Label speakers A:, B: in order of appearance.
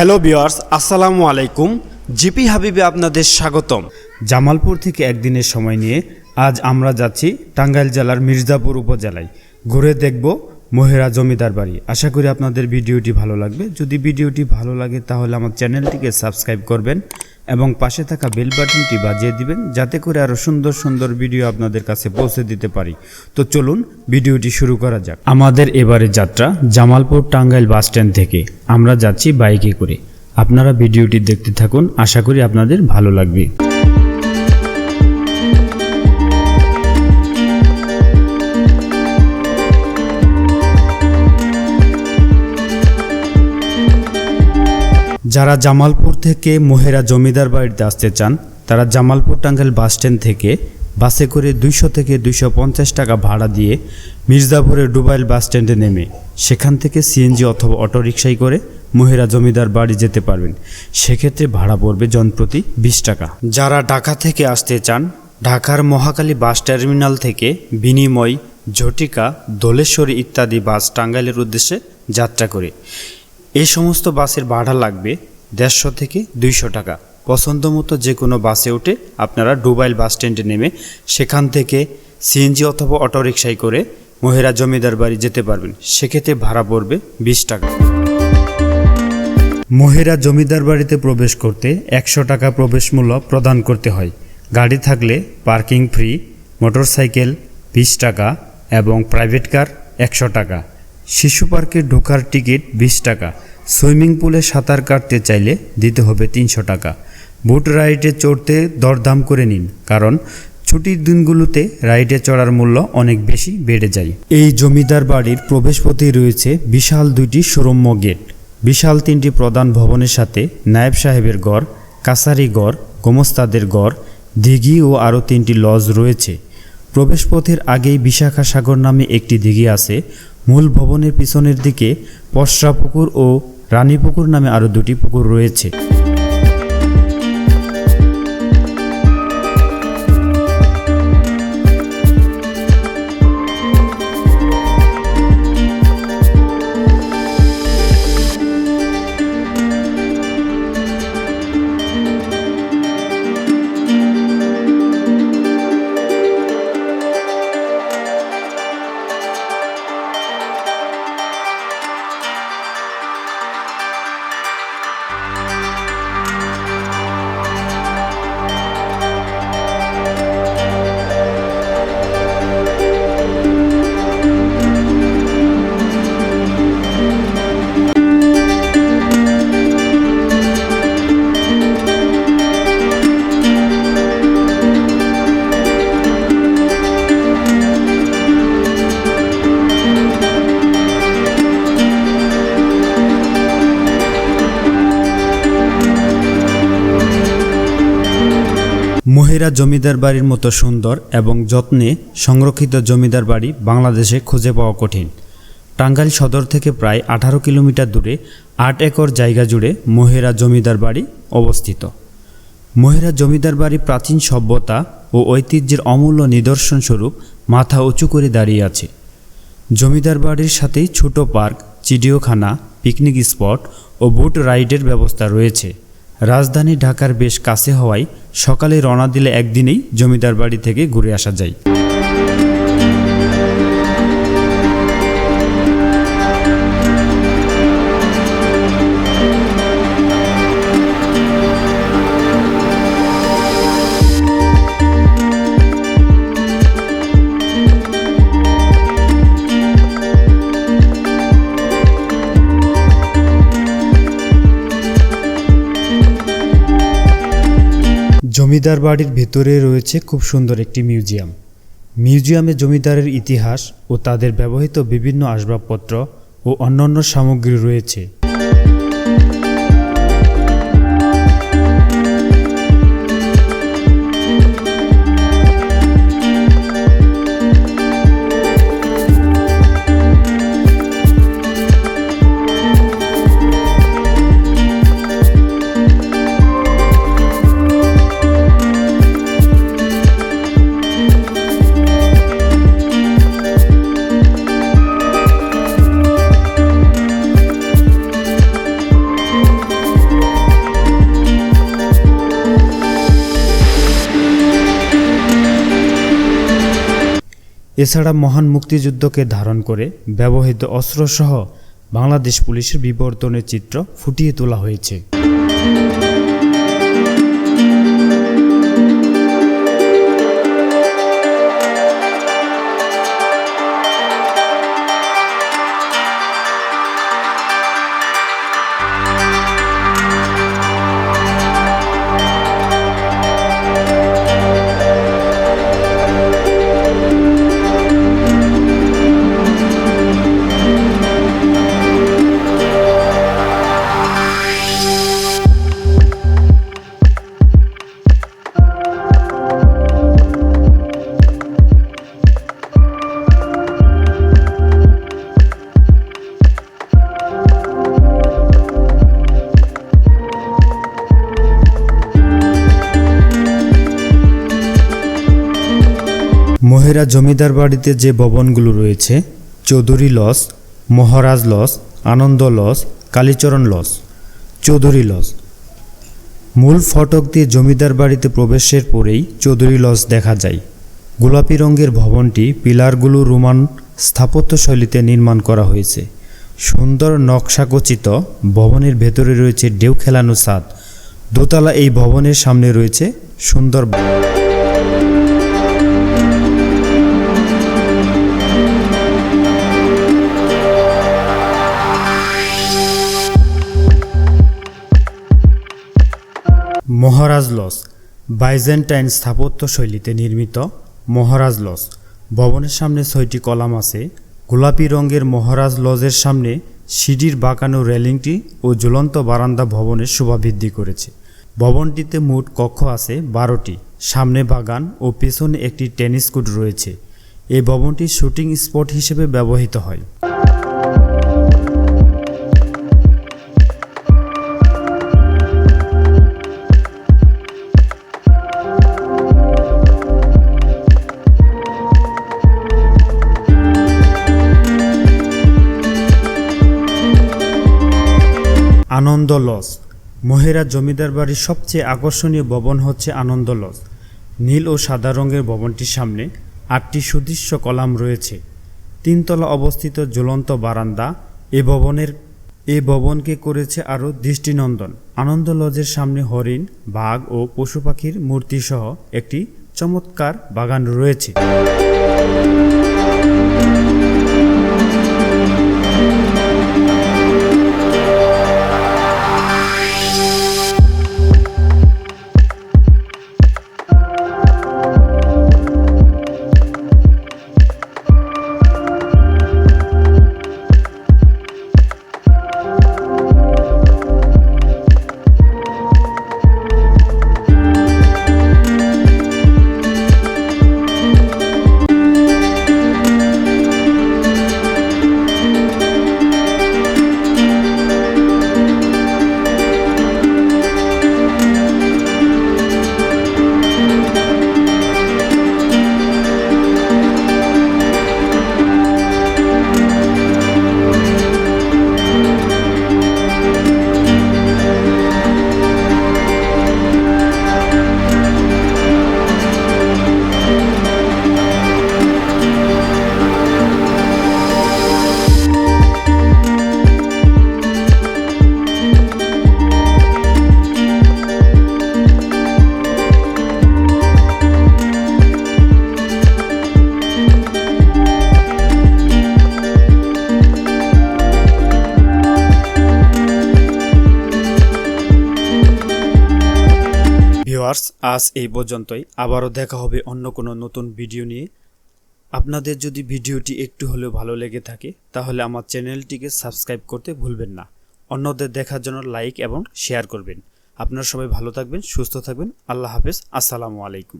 A: Hello বিয়ার্স আসসালামু আলাইকুম। GP হাবিবে আপনাদের স্বাগতম।
B: জামালপুর থেকে একদিনের সময় নিয়ে আজ আমরা যাচ্ছি টাঙ্গাইল জেলার মির্জাপুর উপজেলায়। ঘুরে দেখব মহেরা জমিদার বাড়ি। আশা করি আপনাদের ভিডিওটি ভালো লাগবে। যদি ভিডিওটি ভালো লাগে তাহলে আমার চ্যানেলটিকে সাবস্ক্রাইব করবেন এবং পাশে থাকা বেল বাটনটি বাজিয়ে দিবেন যাতে করে আরও সুন্দর সুন্দর ভিডিও আপনাদের কাছে পৌঁছে দিতে পারি। তো চলুন ভিডিওটি শুরু করা যাক। আমাদের এবারের যাত্রা জামালপুর টাঙ্গাইল বাস স্ট্যান্ড থেকে। আমরা যাচ্ছি বাইকে করে। আপনারা ভিডিওটি দেখতে থাকুন। আশা করি আপনাদের ভালো লাগবে। যারা জামালপুর থেকে মোহেরা জমিদার বাড়িতে আসতে চান, তারা জামালপুর টাঙ্গাইল বাস স্ট্যান্ড থেকে বাসে করে দুইশো থেকে দুইশো পঞ্চাশ টাকা ভাড়া দিয়ে মির্জাপুরের ডুবাইল বাস স্ট্যান্ডে নেমে সেখান থেকে সিএনজি অথবা অটোরিকশায় করে মহিরা জমিদার বাড়ি যেতে পারবেন। সেক্ষেত্রে ভাড়া পড়বে জনপ্রতি বিশ টাকা। যারা ঢাকা থেকে আসতে চান, ঢাকার মহাকালী বাস টার্মিনাল থেকে বিনিময়, ঝটিকা, দোলেশ্বরী ইত্যাদি বাস টাঙ্গাইলের উদ্দেশ্যে যাত্রা করে। এই সমস্ত বাসের ভাড়া লাগবে দেড়শো থেকে দুইশো টাকা। পছন্দ মতো যে কোনো বাসে উঠে আপনারা ডুবাইল বাস স্ট্যান্ডে নেমে সেখান থেকে সিএনজি অথবা অটোরিকশায় করে মহিরা জমিদার বাড়ি যেতে পারবেন। সেক্ষেত্রে ভাড়া পড়বে বিশ টাকা। মহিরা জমিদার বাড়িতে প্রবেশ করতে একশো টাকা প্রবেশ মূল্য প্রদান করতে হয়। গাড়ি থাকলে পার্কিং ফ্রি, মোটরসাইকেল বিশ টাকা এবং প্রাইভেট কার একশো টাকা। শিশু পার্কে ঢোকার টিকিট বিশ টাকা। সুইমিং পুলে সাঁতার কাটতে চাইলে দিতে হবে তিনশো টাকা। বুট রাইডে চড়তে দরদাম করে নিন, কারণ ছুটির দিনগুলোতে রাইডে চড়ার মূল্য অনেক বেশি বেড়ে যায়। এই জমিদার বাড়ির প্রবেশপথে রয়েছে বিশাল দুইটি সুরম্য গেট। বিশাল তিনটি প্রধান ভবনের সাথে নায়েব সাহেবের গড় কাসারি গড় গোমস্তাদের গড় দিঘি ও আরও তিনটি লজ রয়েছে। প্রবেশপথের আগেই বিশাখা সাগর নামে একটি দিঘি আছে। মূল ভবনের পিছনের দিকে পশ্রা পুকুর ও রানী পুকুর নামে আরও দুটি পুকুর রয়েছে। মহিরা জমিদার বাড়ির মতো সুন্দর এবং যত্নে সংরক্ষিত জমিদার বাড়ি বাংলাদেশে খুঁজে পাওয়া কঠিন। টাঙ্গাইল সদর থেকে প্রায় আঠারো কিলোমিটার দূরে আট একর জায়গা জুড়ে মহেরা জমিদার বাড়ি অবস্থিত। মহেরা জমিদার বাড়ি প্রাচীন সভ্যতা ও ঐতিহ্যের অমূল্য নিদর্শন স্বরূপ মাথা উঁচু করে দাঁড়িয়ে আছে। জমিদার বাড়ির সাথেই ছোট পার্ক, চিড়িয়াখানা, পিকনিক স্পট ও বুট রাইডের ব্যবস্থা রয়েছে। রাজধানী ঢাকার বেশ কাছে হওয়ায় সকালে রওনা দিলে একদিনেই জমিদার বাড়ি থেকে ঘুরে আসা যায়। জমিদার বাড়ির ভেতরে রয়েছে খুব সুন্দর একটি মিউজিয়াম। মিউজিয়ামে জমিদারের ইতিহাস ও তাদের ব্যবহৃত বিভিন্ন আসবাবপত্র ও অন্যান্য সামগ্রী রয়েছে। এছাড়া মহান মুক্তিযুদ্ধকে ধারণ করে ব্যবহৃত অস্ত্রসহ বাংলাদেশ পুলিশের বিবর্তনের চিত্র ফুটিয়ে তোলা হয়েছে। মহেরা জমিদার বাড়িতে যে ভবনগুলো রয়েছে, চৌধুরী লস, মহারাজ লস, আনন্দ লস, কালীচরণ লস, চৌধুরী লস। মূল ফটক দিয়ে জমিদার বাড়িতে প্রবেশের পরেই চৌধুরী লস দেখা যায়। গোলাপি রঙের ভবনটি পিলারগুলো রোমান স্থাপত্য শৈলীতে নির্মাণ করা হয়েছে। সুন্দর নকশাকচিত ভবনের ভেতরে রয়েছে ঢেউ খেলানো ছাদ। দোতলা এই ভবনের সামনে রয়েছে সুন্দর মহারাজ লজ বাইজেন্টাইন স্থাপত্য শৈলীতে নির্মিত মহারাজ লজ ভবনের সামনে ছয়টি কলাম আছে। গোলাপি রঙের মহারাজ লজের সামনে সিঁড়ির বাঁকানো রেলিংটি ও ঝুলন্ত বারান্দা ভবনের শোভা বৃদ্ধি করেছে। ভবনটিতে মোট কক্ষ আছে বারোটি। সামনে বাগান ও পেছনে একটি টেনিস কোর্ট রয়েছে। এই ভবনটি শুটিং স্পট হিসেবে ব্যবহৃত হয়। আনন্দ লজ। মহেরা জমিদার বাড়ির সবচেয়ে আকর্ষণীয় ভবন হচ্ছে আনন্দ লজ। নীল ও সাদা রঙের ভবনটির সামনে আটটি সুদৃশ্য কলাম রয়েছে। তিনতলা অবস্থিত জ্বলন্ত বারান্দা এ ভবনের এ ভবনকে করেছে আরও দৃষ্টিনন্দন। আনন্দ লজের সামনে হরিণ, বাঘ ও পশু পাখির মূর্তিসহ একটি চমৎকার বাগান রয়েছে। ভিউয়ার্স, আজ এই পর্যন্তই। আবারও দেখা হবে অন্য কোনো নতুন ভিডিও নিয়ে। আপনাদের যদি ভিডিওটি একটু হলেও ভালো লেগে থাকে, তাহলে আমার চ্যানেলটিকে সাবস্ক্রাইব করতে ভুলবেন না। অন্যদের দেখার জন্য লাইক এবং শেয়ার করবেন। আপনারা সবাই ভালো থাকবেন, সুস্থ থাকবেন। আল্লাহ হাফেজ। আসসালামু আলাইকুম।